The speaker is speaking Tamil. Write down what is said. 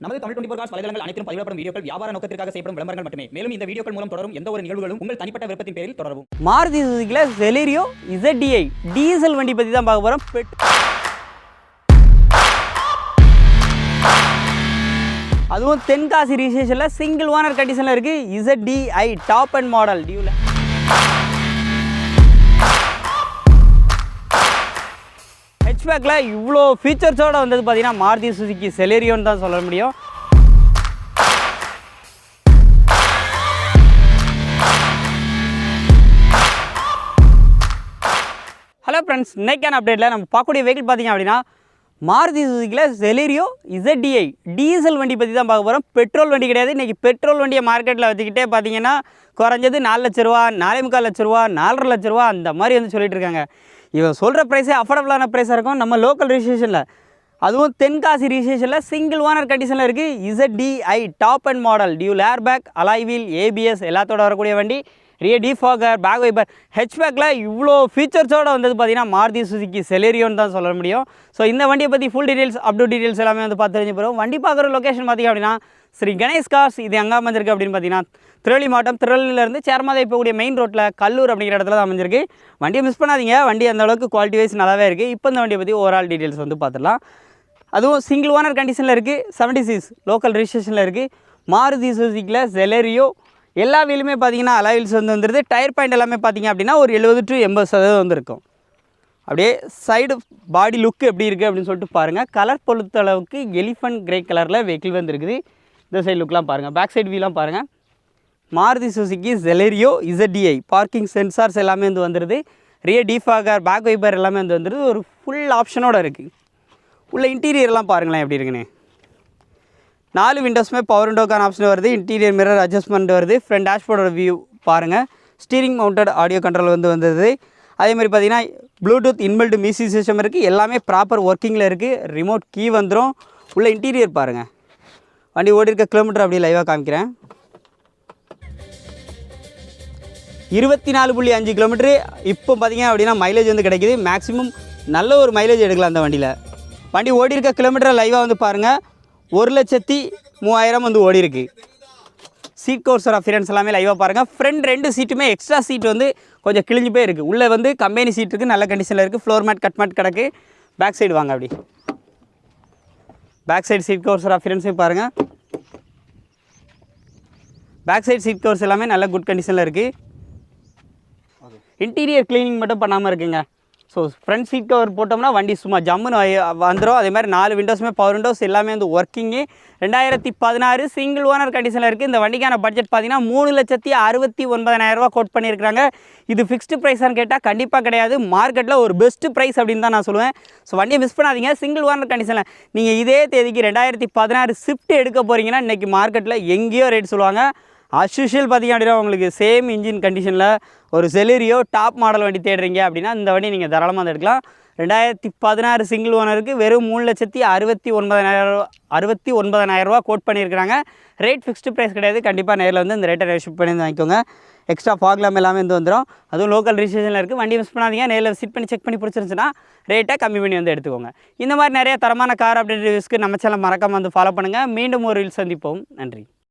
நமது தமிழ் டுவெண்டி ஃபோர் காஸ் வலைதளங்கள் அனைத்தும் பதிவிடப்படும் வீடியோக்கள் வியாபார நோக்கத்திற்காக செய்யப்படும் விளம்பரங்கள் மட்டுமே. மேலும் இந்த வீடியோக்கள் மூலம் தொடரும் எந்த ஒரு நிகழ்வுகளும் உங்கள் தனிப்பட்ட விருப்பத்தின் பேரில் தொடரும் மாருதி சுசுகில செலீரியோ இசட்டிஐ டீசல் வண்டி பற்றி தான் பார்க்க போகிறோம் பெட். அதுவும் தென்காசி ரிஜிஸ்ட்ரேஷனில் சிங்கிள் ஓனர் கண்டிஷனில் இருக்குது இசட்டிஐ டாப் அண்ட் மாடல் டியூவில் ஹெச்பேக்கில் இவ்வளோ ஃபீச்சர்ஸோடு வந்தது பார்த்தீங்கன்னா மாருதி சுசுக்கி செலேரியோன்னு தான் சொல்ல முடியும். ஹலோ ஃப்ரெண்ட்ஸ் இன்னைக்கான அப்டேட்டில் நம்ம பார்க்கக்கூடிய வெஹிக்கிள் பார்த்தீங்க அப்படின்னா மாருதி சுசுக்கியில் செலீரியோ இசட்டிஐ டீசல் வண்டி பற்றி தான் பார்க்க போகிறோம் பெட்ரோல் வண்டி கிடையாது. இன்றைக்கி பெட்ரோல் வண்டியை மார்க்கெட்டில் வச்சுக்கிட்டே பார்த்தீங்கன்னா குறைஞ்சது நாலு லட்ச ரூபா நாலே முக்கால் லட்ச ரூபா நாலரை லட்ச ரூபா அந்த மாதிரி வந்து சொல்லிட்டு இருக்காங்க. இவன் சொல்கிற ப்ரைஸே அஃபோர்டபுளான ப்ரைஸாக இருக்கும். நம்ம லோக்கல் ரிஜிஸ்ட்ரேஷனில் அதுவும் தென்காசி ரிஜிஸ்ட்ரேஷனில் சிங்கிள் ஓனர் கண்டிஷனில் இருக்குது ZDI top and model dual air bag alloy wheel ABS எல்லாத்தோட வரக்கூடிய வண்டி. ரிய டிஃபாகர் பேக் வைப்பர் ஹெச்பேக்கில் இவ்வளோ ஃபீச்சர்ஸோடு வந்தது பார்த்தீங்கன்னா மாருதி சுசுக்கி செலேரியோன்னு தான் சொல்ல முடியும். ஸோ இந்த வண்டியை பற்றி full details up to details எல்லாமே வந்து பார்த்து தெரிஞ்சு போகிறோம் வண்டி பார்க்குற லொக்கேஷன் பார்த்தீங்க அப்படின்னா ஸ்ரீ கணேஷ் கார்ஸ் இது எங்கே அமைஞ்சிருக்கு அப்படின்னு பார்த்தீங்கன்னா திருவள்ளி மாவட்டம் திருவள்ளிலேருந்து சேர்மாதை போகக்கூடிய மெயின் ரோட்டில் கல்லூர் அப்படிங்கிற இடத்துல தான் அமைஞ்சிருக்கு. வண்டியை மிஸ் பண்ணாதீங்க. வண்டி அந்த அளவுக்கு குவாலிட்டி வைஸ் நல்லாவே இருக்குது இப்போ இந்த வண்டியை பற்றி ஓவரால் டீட்டெயில்ஸ் வந்து பார்த்துடலாம். அதுவும் சிங்கிள் ஓனர் கண்டிஷனில் இருக்குது செவன்டி சிக்ஸ் லோக்கல் ரிஜிஸ்ட்ரேஷனில் இருக்குது மாருதி சுசிக்கில் செலரியோ எல்லா வீலுமே பார்த்தீங்கன்னா அலாயில்ஸ் வந்து வந்துருது. டயர் பாயிண்ட் எல்லாமே பார்த்தீங்க அப்படின்னா ஒரு எழுபது டு எண்பது சதவீதம் வந்துருக்கும் அப்படியே சைடு பாடி லுக் எப்படி இருக்குது அப்படின்னு சொல்லிட்டு பாருங்கள் கலர் பொறுத்த அளவுக்கு எலிஃபண்ட் கிரே கலரில் வெஹிக்கிள் வந்துருக்குது இந்த சைடு லுக்லாம் பாருங்கள் பேக் சைடு வியூலாம் பாருங்கள் Maruti Suzuki Celerio ZDi parking sensors எல்லாமே வந்து வந்துடுது ரிய டிஃபாகர் பேக் வைப்பர் எல்லாமே வந்து வந்துடுது ஒரு ஃபுல் ஆப்ஷனோட இருக்குது உள்ள இன்டீரியர்லாம் பாருங்களேன் எப்படி இருக்குன்னு. நாலு விண்டோஸுமே பவர் விண்டோக்கான ஆப்ஷன் வருது. இன்டீரியர் மிரர் அட்ஜஸ்ட்மெண்ட் வருது. ஃப்ரண்ட் டேஷ்போர்டோட வியூ பாருங்கள் ஸ்டீரிங் மவுண்டட் ஆடியோ கண்ட்ரோல் வந்து வந்தது அதே மாதிரி பார்த்தீங்கன்னா ப்ளூடூத் இன்பில்ட் மியூசிக் சிஸ்டம் இருக்குது எல்லாமே ப்ராப்பர் ஒர்க்கிங்கில் இருக்குது ரிமோட் கீ வந்துடும் உள்ள இன்டீரியர் பாருங்கள் வண்டி ஓடி இருக்க கிலோமீட்டர் அப்படியே லைவாக காமிக்கிறேன். இருபத்தி நாலு புள்ளி அஞ்சு கிலோமீட்ரு இப்போ பார்த்தீங்க அப்படின்னா மைலேஜ் வந்து கிடைக்குது. மேக்ஸிமம் நல்ல ஒரு மைலேஜ் எடுக்கலாம் அந்த வண்டியில். வண்டி ஓடி இருக்க கிலோமீட்டர் லைவாக வந்து பாருங்கள் ஒரு லட்சத்தி மூவாயிரம் வந்து ஓடி இருக்கு சீட் கோர்ஸோட அஃபியரன்ஸ் எல்லாமே லைவாக பாருங்கள் ஃப்ரண்ட் ரெண்டு சீட்டுமே எக்ஸ்ட்ரா சீட் வந்து கொஞ்சம் கிழிஞ்சு போய் இருக்குது உள்ளே வந்து கம்பெனி சீட் இருக்குது நல்ல கண்டிஷனில் இருக்குது ஃப்ளோர் மேட் கட் மேட் கிடக்கு. பேக் சைடு வாங்க அப்படி. பேக் சைடு சீட் கோர்ஸோட அஃபியரன்ஸையும் பாருங்கள் பேக் சைட் சீட் கவர்ஸ் எல்லாமே நல்ல குட் கண்டிஷனில் இருக்குது இன்டீரியர் க்ளீனிங் மட்டும் பண்ணாமல் இருக்குங்க. ஸோ ஃப்ரண்ட் சீட் கவர் போட்டோம்னா வண்டி சும்மா ஜம்முன்னு வந்துடும் அதே மாதிரி நாலு விண்டோஸுமே பவர் விண்டோஸ் எல்லாமே வந்து ஒர்க்கிங்கு ரெண்டாயிரத்தி பதினாறு சிங்கிள் ஓனர் கண்டிஷனில் இருக்குது இந்த வண்டிக்கான பட்ஜெட் பார்த்தீங்கன்னா மூணு லட்சத்தி அறுபத்தி ஒன்பதாயிரரூவா கோட் பண்ணியிருக்காங்க இது ஃபிக்ஸ்டு ப்ரைஸான்னு கேட்டால் கண்டிப்பாக கிடையாது. மார்க்கெட்டில் ஒரு பெஸ்ட்டு ப்ரைஸ் அப்படின்னு தான் நான் சொல்லுவேன். ஸோ வண்டியை மிஸ் பண்ணாதீங்க. சிங்கிள் ஓனர் கண்டிஷனில் நீங்கள் இதே தேதிக்கு ரெண்டாயிரத்தி பதினாறு ஷிஃப்ட் எடுக்க போகிறீங்கன்னா இன்றைக்கி மார்க்கெட்டில் எங்கேயோ ரேட் சொல்லுவாங்க. அஸ்யூஷுவல் பார்த்திங்க அப்படின்னா உங்களுக்கு சேம் இன்ஜின் கண்டிஷனில் ஒரு செலரியோ டாப் மாடல் வண்டி தேடுறீங்க அப்படின்னா இந்த வண்டி நீங்கள் தாராளமாக வந்து எடுக்கலாம் ரெண்டாயிரத்தி பதினாறு சிங்கிள் ஓனருக்கு வெறும் மூணு லட்சத்தி அறுபத்தி ஒன்பதாயிரம் அறுபத்தி ஒன்பதாயிரரூவா கோட் பண்ணியிருக்கிறாங்க. ரேட் ஃபிக்ஸ்டு ப்ரைஸ் கிடையாது. கண்டிப்பாக நேரில் வந்து இந்த ரேட்டை ஷிஃப்ட் பண்ணி வந்து வாங்கிக்கோங்க எக்ஸ்ட்ரா ஃபாக்லாம் எல்லாமே வந்து வந்துடும் அதுவும் லோக்கல் ரிஜிஸ்ட்ரேஷனில் இருக்குது வண்டி மிஸ் பண்ணாதீங்க. நேரில் விசிட் பண்ணி செக் பண்ணி பிடிச்சிருந்துச்சுன்னா ரேட்டை கம்மி பண்ணி வந்து எடுத்துக்கோங்க. இந்த மாதிரி நிறைய தரமான கார் அப்டேட் ரிவ்யூஸ்க்கு நம்ம சேனல் மறக்காமல் வந்து ஃபாலோ பண்ணுங்கள் மீண்டும் ஒரு ரீல் சந்திப்போம். நன்றி.